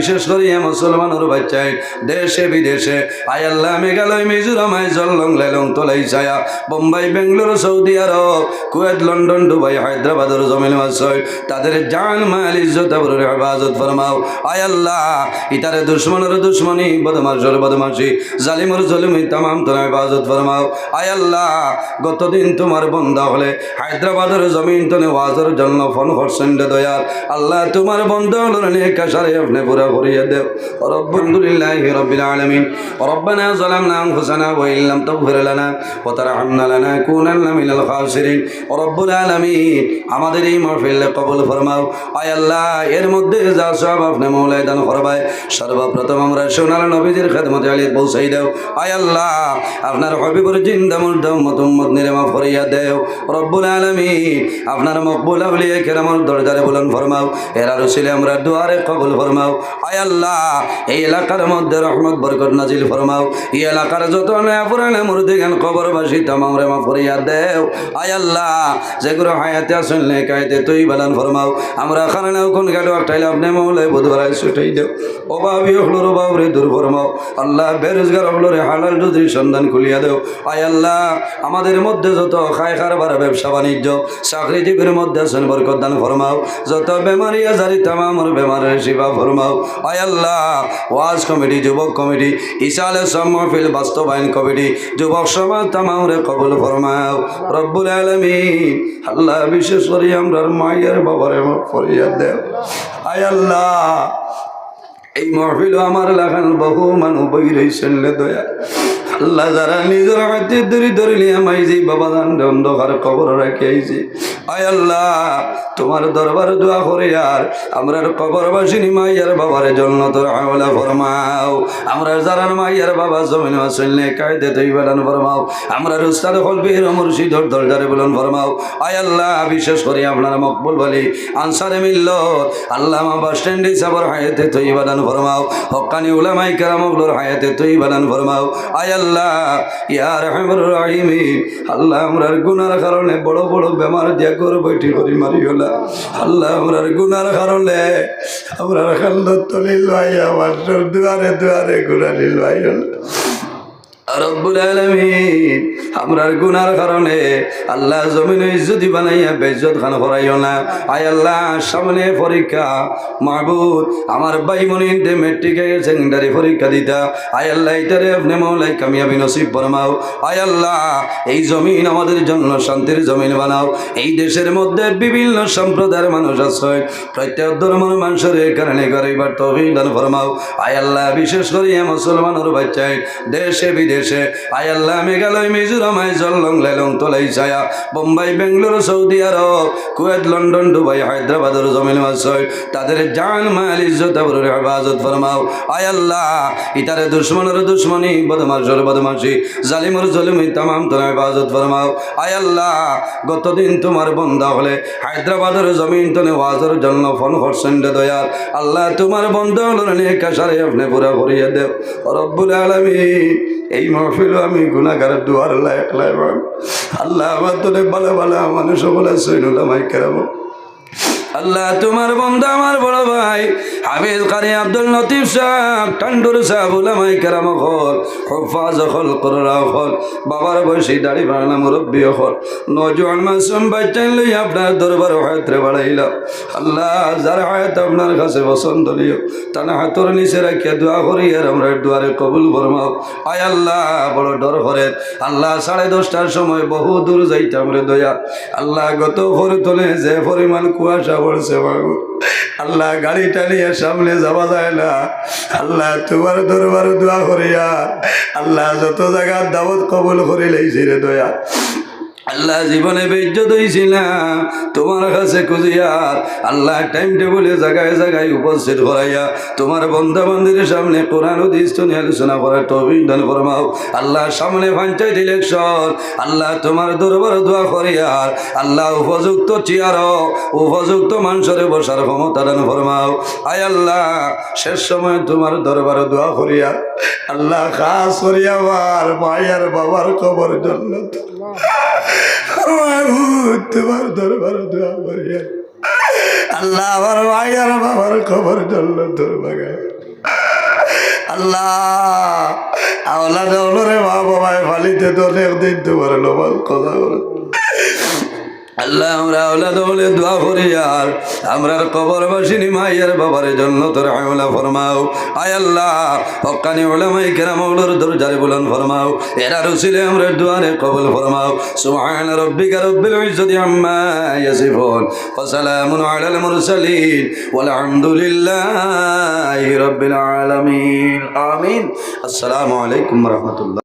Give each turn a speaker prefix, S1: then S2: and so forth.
S1: বিশেষ করে এ মুসলমানের বাচ্চায়, দেশে বিদেশে। আয় আল্লাহ, মেঘালয়, মিজোরাম জল্লং লেলং, তোলাই ছায়া, Bombay, Bengaluru, Saudi Arab, Kuwait, London, Dubai, হায়দ্রাবাদের জমিন মাসয় তাদের জান, মাল, ইজ্জত আবরুর হেফাজত ফরমাও। আয় আল্লাহ, ইতারে দুশ্মনের দুশ্মনী বদমাসর বদমাসি জালিমর জলিমি, তামাম তোর হেফাজত ফরমাও। আল্লাহ, গতদিন তোমার বন্ধা হলে, হায়দ্রাবাদের জমিন তনে ওয়াজের জন্য ফোন করছেন রে দয়াল। আল্লাহ, তোমার বন্ধ হলো নেক আশারে আপনি পুরা করিয়ে দেও রব্বুল্লাহ রব্বিল আলামিন ربنا ظلمنا انفسنا وان لم تغفر لنا وترحمنا لنكونن من الخاسرين رب العالمين আমাদের এই মাহফিল কবুল ফরমাও আয় আল্লাহ এর মধ্যে যা সব আপনি মৌলায় দান করবায় সর্বপ্রথম আমরা সোনাল নবীজির খেদমতে আলী পৌঁছাই দেও আয় আল্লাহ আপনার হবিবুর জিন্দা মুর্দা উম্মত উম্মত নিরেমা ফরিয়া দেও রব্বুল আলামিন আপনার মকবুল আউলিয়া কেরামর দরজারে বলুন ফরমাও এরা রসিলে আমরা দুয়ারে কবুল ফরমাও আয় আল্লাহ, এই এলাকার মধ্যে রহমত, বরকত নাজিল ফরমাও। এই এলাকার যত নয়া পুরানে মুরদি গান কবরবাসী তামাম রেমা ফরিয়া দেও। আয় আল্লাহ যেগুলো হায়াতে আসেন নে কায়তে তুই বালান ফরমাও। আমরা খানাও কোন গাড়ি একটাইলে আপনি মৌলাই বুধবার ছুটাই দেও। অভাবী হলোর অভাব রে দূর ফরমাও। আল্লাহ, বেরোজগার হলোর হালাল রুদ্রি সন্ধান খুলিয়া দেও। আয় আল্লাহ, আমাদের মধ্যে যত খায় খারবার ব্যবসা বাণিজ্য, চাকরিজীবীর মধ্যে আছেন, বরকত দান ফরমাও। যত বেমারি আজারি, তামামর বেমারের সেবা ফরমাও। আল্লাহ। ওয়াজ কমিটি, যুবক কমিটি ইসালে সম্মফিল বাস্তবায়ন কমিটি, যুবক সমাজ তামাউরে কবুল ফরমাও। রব্বুল আলমিন, আল্লাহ বিশেষ করে আমরা মায়ের বাবারে ফরিয়াদ দেও। আয় আল্লাহ। এই মহফিল আমার লাগান বহু মানুষ বই রয়েছেন দয়া। আল্লাহ যারা নিজের হাতে বাবা দান অন্ধকার কবর রাখি আইছি। আয় আল্লাহ, তোমার দরবার দোয়া করে আর আমরা কবরবাসিনী মাইয়ার বাবার জন্য তোর ফরমাও। আমরা যারা মাইয়ার বাবা জমিন আসলে কায়দে তুই বেলান ফরমাও। আমরা রুস্তাদ হলবির মুর্শিদর দরজারে বলুন ফরমাও। আয় আল্লাহ, বিশেষ করে আপনার মকবুল বলি। আনসারে মিলল আল্লাহ বাস স্ট্যান্ডে সাবর হায়াতে তুই বেলান ফরমাও। হকানি উলামাই কেরামগুলোর হায়াতে তুই বেলান, ফরমাও। আয় আল্লাহ, ইয়া রহমর রাহিমি আল্লাহ আমরার গুনার কারণে বড় বড় বেমার দিয়া করে বৈঠি করি মারিওলা আল্লাহ আমরার গুনার কারণে আমরার খান্দ তলিল ভাই, আমার দুয়ারে দুয়ারে গুনারি লাই রব্বুল গুনার কারণে আল্লাহ বানাইয়া খান না। আয় আল্লাহ, সামনে পরীক্ষা, মাহবুদ, আমার মেট্রিকে পরীক্ষা দিতা। আয় আল্লাহ এটারে আপনি মৌলাই কামিয়াবি নসিব আয় আল্লাহ, এই জমিন আমাদের জন্য শান্তির জমিন বানাও। এই দেশের মধ্যে বিভিন্ন সম্প্রদায়ের মানুষ আছে। প্রত্যেক ধর্মের মানুষের কারণে গরিবার তহবিল দান ফরমাও। আয় আল্লাহ, বিশেষ করে এ মুসলমানের বাচ্চায় দেশে বিদেশে আয় আল্লাহ মেঘালয় মিজোরাম জল্লং লেলং তোলাই ছায়া। Bombay, Bengaluru, Saudi Arab, Kuwait, London, Dubai মাসয় তাদের জান, মাল, ইজ্জত হেফাজত ফরমাও। আয় আল্লাহ, ইতারে দুশ্মনের দুশ্মনী জালিমর জলিমি তোর হেফাজত ফরমাও। আয় আল্লাহ, গতদিন তোমার বন্ধা হলে হায়দ্রাবাদের জমিন তনে ওয়াজের জন্য ফোন করছেন রে দয়াল। আল্লাহ, তোমার বন্ধ হলো নেক আশারে আপনি পুরা করিয়ে দেও। রব্বুল আলামিন। এই মহফিল আমি গুণাগার দুয়ার লায়ক আল্লাহ আমার তোরে ভালো ভালো মানুষ বলে সৈনুল আমায় কেরাবো। আল্লাহ তোমার বন্ধু আমার বড় ভাই হাফিজ কারি আব্দুল লতিফ সাহ টান্ডুর সাহ বুলামাই কেরাম হল, হফাজ হল, কররা হল, বাবার বয়সী দাড়ি বাড়ানা মুরব্বী হল। নজওয়ান মাসুম বাচ্চান লই আপনার দরবার হায়াতরে বাড়াইলাম আল্লাহ, যার হায়াত আপনার কাছে পছন্দ লিও তানা হাতর নিচে রাখিয়া দোয়া করি, আর আমরা দুয়ারে কবুল ফরমাও। আয় আল্লাহ, বড় ডর করেন আল্লাহ, সাড়ে দশটার সময় বহু দূর যাইতাম রে দয়া। আল্লাহ, গত ভোর তোলে যে পরিমাণ কুয়াশা পড়ছে বাবু আল্লাহ গাড়িটা নিয়ে সামনে যাওয়া যায় না। আল্লাহ তোমার দরবার দোয়া করিয়া, আল্লাহ যত জায়গার দাওয়াত কবল করে লাইছি রে দয়া। আল্লাহ জীবনে বেজ্জত হয়েছিলাম তোমার কাছে খুঁজিয়ার আল্লাহ টাইম টেবলে জায়গায় জায়গায় উপস্থিত করাইয়া তোমার বন্ধা বান্ধবের সামনে কোরআন দিস্তনি আলোচনা করার তৌফিক দান ফরমাও আল্লাহ সামনে পঞ্চায়েত ইলেকশন আল্লাহ তোমার দরবার দোয়া করিয়ার আল্লাহ উপযুক্ত চেয়ার উপযুক্ত মানুষের বসার ক্ষমতা দান ফরমাও আয় আল্লাহ, শেষ সময় তোমার দরবার দোয়া করিয়া আল্লাহ খাস করিয়া মায়ের বাবার কবর জন্য তোমার দরবার দোয়া করি
S2: আল্লাহ আমার ভাই আর বাবার খবর জল তোর বাগায় আল্লাহ আওলা দৌলরে মা বাবায় ফালিতে তো একদিন তোমার লোবাল কথা করে।
S1: আল্লাহ, আমরা আল্লাহ বলে দোয়া করি, আর আমরা আমরার কবরবাসিনী মাইয়ার বাবার জন্য তোর আমলা ফরমাও। আয় আল্লাহ, হকানি ওলামাই কেরামৌলর দরজারে বুলন ফরমাও। এরা রসিলে আমরা দোয়ারে কবল ফরমাও। সুবহান রব্বিকা রব্বিল ইজ্জতি আম্মা ইয়াসিফুন। ওয়া সালামুন আলাল মুরসালিন। ওয়াল হামদুলিল্লাহি রব্বিল আলামিন। আমিন। আসসালামু আলাইকুম রাহমাতুল্লাহ।